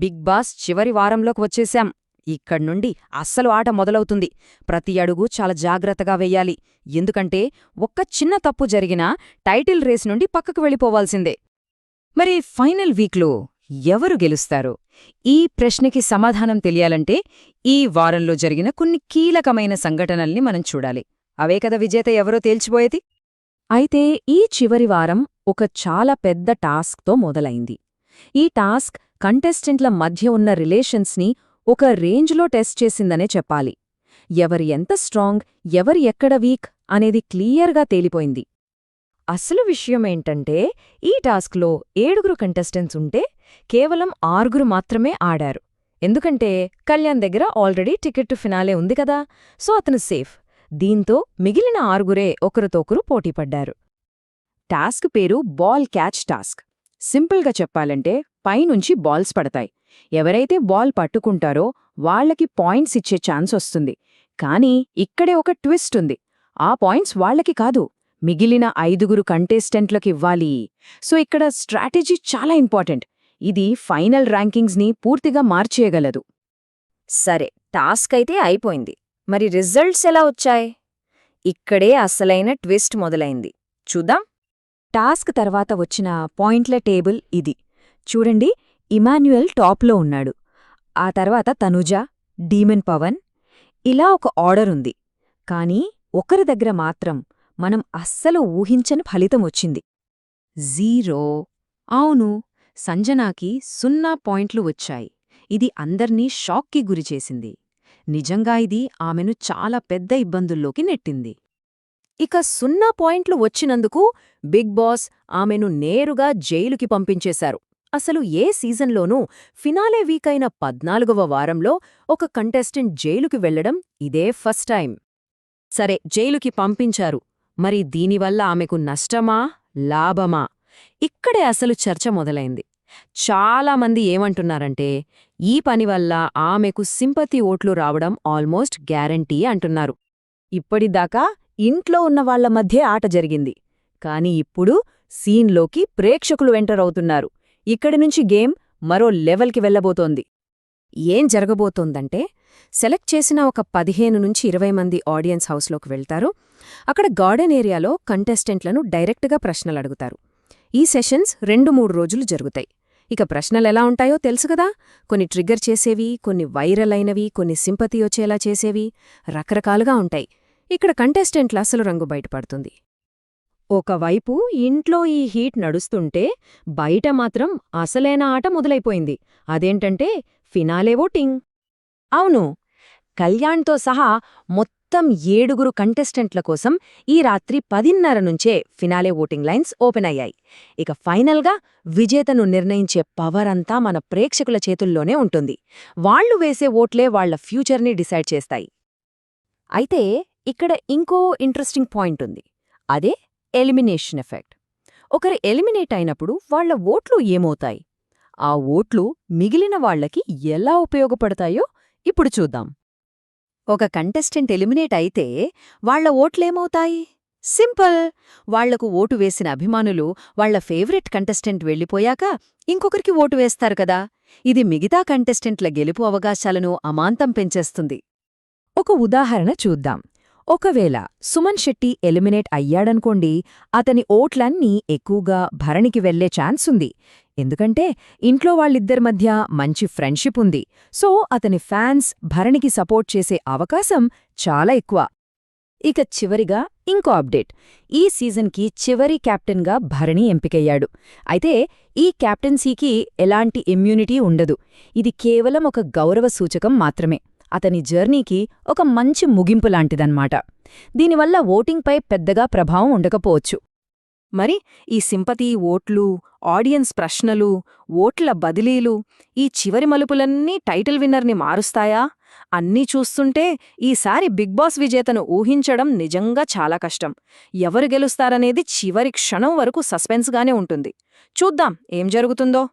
Big boss చివరి వారంలోకి వచ్చేశాం. ఇక్కడ్నుండి అస్సలు ఆట మొదలవుతుంది. ప్రతి అడుగు చాలా జాగ్రత్తగా వెయ్యాలి ఎందుకంటే ఒక్క చిన్న తప్పు జరిగినా టైటిల్ రేస్ నుండి పక్కకు వెళ్ళిపోవాల్సిందే. మరి ఫైనల్ వీక్లో ఎవరు గెలుస్తారు? ఈ ప్రశ్నకి సమాధానం తెలియాలంటే ఈ వారంలో జరిగిన కొన్ని కీలకమైన సంఘటనల్ని మనం చూడాలి. అవే కదా విజేత ఎవరో తేల్చిపోయేది? అయితే ఈ చివరి వారం ఒక చాలా పెద్ద టాస్క్తో మొదలైంది. ఈ టాస్క్ కంటెస్టెంట్ల మధ్య ఉన్న రిలేషన్స్ని ఒక రేంజ్లో టెస్ట్ చేసిందనే చెప్పాలి. ఎవరి ఎంత స్ట్రాంగ్ ఎవరి ఎక్కడ వీక్ అనేది క్లియర్గా తేలిపోయింది. అసలు విషయమేంటంటే ఈ టాస్క్లో ఏడుగురు కంటెస్టెంట్స్ ఉంటే కేవలం ఆరుగురు మాత్రమే ఆడారు. ఎందుకంటే కళ్యాణ్ దగ్గర ఆల్రెడీ టికెట్ ఫినాలే ఉంది కదా సో అతను సేఫ్. దీంతో మిగిలిన ఆరుగురే ఒకరితోకరు పోటీపడ్డారు. టాస్క్ పేరు బాల్ క్యాచ్ టాస్క్. సింపుల్గా చెప్పాలంటే పైనుంచి బాల్స్ పడతాయి. ఎవరైతే బాల్ పట్టుకుంటారో వాళ్ళకి పాయింట్స్ ఇచ్చే ఛాన్స్ వస్తుంది. కానీ ఇక్కడే ఒక ట్విస్ట్ ఉంది. ఆ పాయింట్స్ వాళ్ళకి కాదు. మిగిలిన ఐదుగురు కంటెస్టెంట్లకివ్వాలి సో ఇక్కడ స్ట్రాటజీ చాలా ఇంపార్టెంట్. ఇది ఫైనల్ ర్యాంకింగ్స్ని పూర్తిగా మార్చేయగలదు. సరే టాస్క్ అయితే అయిపోయింది. మరి రిజల్ట్స్ ఎలా వచ్చాయి? ఇక్కడే అసలైన ట్విస్ట్ మొదలైంది. చూద్దాం. టాస్క్ తర్వాత వచ్చిన పాయింట్ల టేబుల్ ఇది. చూడండి ఇమాన్యుయల్ టాప్లో ఉన్నాడు. ఆ తర్వాత తనుజ డీమన్ పవన్ ఇలా ఒక ఆర్డర్ ఉంది. కానీ ఒకరి దగ్గర మాత్రం మనం అస్సలు ఊహించని ఫలితం వచ్చింది. జీరో. అవును సంజనాకి సున్నా పాయింట్లు వచ్చాయి. ఇది అందర్నీ షాక్కి గురిచేసింది నిజంగా ఇది ఆమెను చాలా పెద్ద ఇబ్బందుల్లోకి నెట్టింది. ఇక సున్నా పాయింట్లు వచ్చినందుకు బిగ్ బాస్ ఆమెను నేరుగా జైలుకి పంపించేశారు. అసలు ఏ సీజన్లోనూ ఫినాలే వీకైన పద్నాలుగవ వారంలో ఒక కంటెస్టెంట్ జైలుకి వెళ్ళడం ఇదే ఫస్ట్ టైం సరే జైలుకి పంపించారు. మరి దీనివల్ల ఆమెకు నష్టమా? లాభమా? ఇక్కడే అసలు చర్చ మొదలైంది. చాలామంది ఏమంటున్నారంటే ఈ పనివల్ల ఆమెకు సింపతి ఓట్లు రావడం ఆల్మోస్ట్ గ్యారంటీ అంటున్నారు. ఇప్పటిదాకా ఇంట్లో ఉన్న వాళ్ళ మధ్య ఆట జరిగింది. కాని ఇప్పుడు సీన్లోకి ప్రేక్షకులు ఎంటర్ అవుతున్నారు. ఇక్కడి నుంచి గేమ్ మరో లెవెల్కి వెళ్ళబోతోంది ఏం జరగబోతోందంటే సెలెక్ట్ చేసిన ఒక పదిహేను నుంచి ఇరవై మంది ఆడియన్స్ హౌస్లోకి వెళ్తారు. అక్కడ గార్డెన్ ఏరియాలో కంటెస్టెంట్లను డైరెక్ట్గా ప్రశ్నలు అడుగుతారు. ఈ సెషన్స్ రెండు మూడు రోజులు జరుగుతాయి. ఇక ప్రశ్నలెలా ఉంటాయో తెలుసు కదా? కొన్ని ట్రిగ్గర్ చేసేవి కొన్ని వైరల్ అయినవి కొన్ని సింపతి వచ్చేలా చేసేవి రకరకాలుగా ఉంటాయి. ఇక్కడ కంటెస్టెంట్ల అసలు రంగు బయటపడుతుంది. ఒకవైపు ఇంట్లో ఈ హీట్ నడుస్తుంటే బయట మాత్రం అసలైన ఆట మొదలైపోయింది. అదేంటంటే ఫినాలే ఓటింగ్. అవును కళ్యాణ్తో సహా మొత్తం ఏడుగురు కంటెస్టెంట్ల కోసం ఈ రాత్రి పదిన్నర నుంచే ఫినాలే ఓటింగ్ లైన్స్ ఓపెన్ అయ్యాయి. ఇక ఫైనల్గా విజేతను నిర్ణయించే పవర్ అంతా మన ప్రేక్షకుల చేతుల్లోనే ఉంటుంది. వాళ్ళు వేసే ఓట్లే వాళ్ళ ఫ్యూచర్ని డిసైడ్ చేస్తాయి. అయితే ఇక్కడ ఇంకో ఇంట్రెస్టింగ్ పాయింట్ ఉంది. అదే ఎలిమినేషన్ ఎఫెక్ట్. ఒకరు ఎలిమినేట్ అయినప్పుడు వాళ్ళ ఓట్లు ఏమవుతాయి? ఆ ఓట్లు మిగిలిన వాళ్ళకి ఎలా ఉపయోగపడతాయో ఇప్పుడు చూద్దాం. ఒక కంటెస్టెంట్ ఎలిమినేట్ అయితే వాళ్ళ ఓట్లేమవుతాయి సింపుల్! వాళ్ళకు ఓటు వేసిన అభిమానులు వాళ్ళ ఫేవరెట్ కంటెస్టెంట్ వెళ్ళిపోయాక ఇంకొకరికి ఓటు వేస్తారు కదా! ఇది మిగతా కంటెస్టెంట్ల గెలుపు అవకాశాలను అమాంతం పెంచేస్తుంది. ఒక ఉదాహరణ చూద్దాం. ఒకవేళ సుమన్ శెట్టి ఎలిమినేట్ అయ్యాడనుకోండి అతని ఓట్లన్నీ ఎక్కువగా భరణికి వెళ్ళే ఛాన్స్ ఉంది ఎందుకంటే ఇంట్లో వాళ్ళిద్దరి మధ్య మంచి ఫ్రెండ్షిప్ ఉంది సో అతని ఫ్యాన్స్ భరణికి సపోర్ట్ చేసే అవకాశం చాలా ఎక్కువ. ఇక చివరిగా ఇంకో అప్డేట్. ఈ సీజన్కి చివరి కెప్టెన్గా భరణి ఎంపికయ్యాడు. అయితే ఈ కెప్టెన్సీకి ఎలాంటి ఇమ్యూనిటీ ఉండదు. ఇది కేవలం ఒక గౌరవ సూచకం మాత్రమే. అతని జర్నీకి ఒక మంచి ముగింపు లాంటిదన్నమాట. దీనివల్ల ఓటింగ్పై పెద్దగా ప్రభావం ఉండకపోవచ్చు. మరి ఈ సింపతి ఓట్లు ఆడియన్స్ ప్రశ్నలు ఓట్ల బదిలీలు ఈ చివరి మలుపులన్నీ టైటిల్ విన్నర్ని మారుస్తాయా? అన్నీ చూస్తుంటే ఈసారి బిగ్ బాస్ విజేతను ఊహించడం నిజంగా చాలా కష్టం. ఎవరు గెలుస్తారనేది చివరి క్షణం వరకు సస్పెన్స్గానే ఉంటుంది. చూద్దాం ఏం జరుగుతుందో.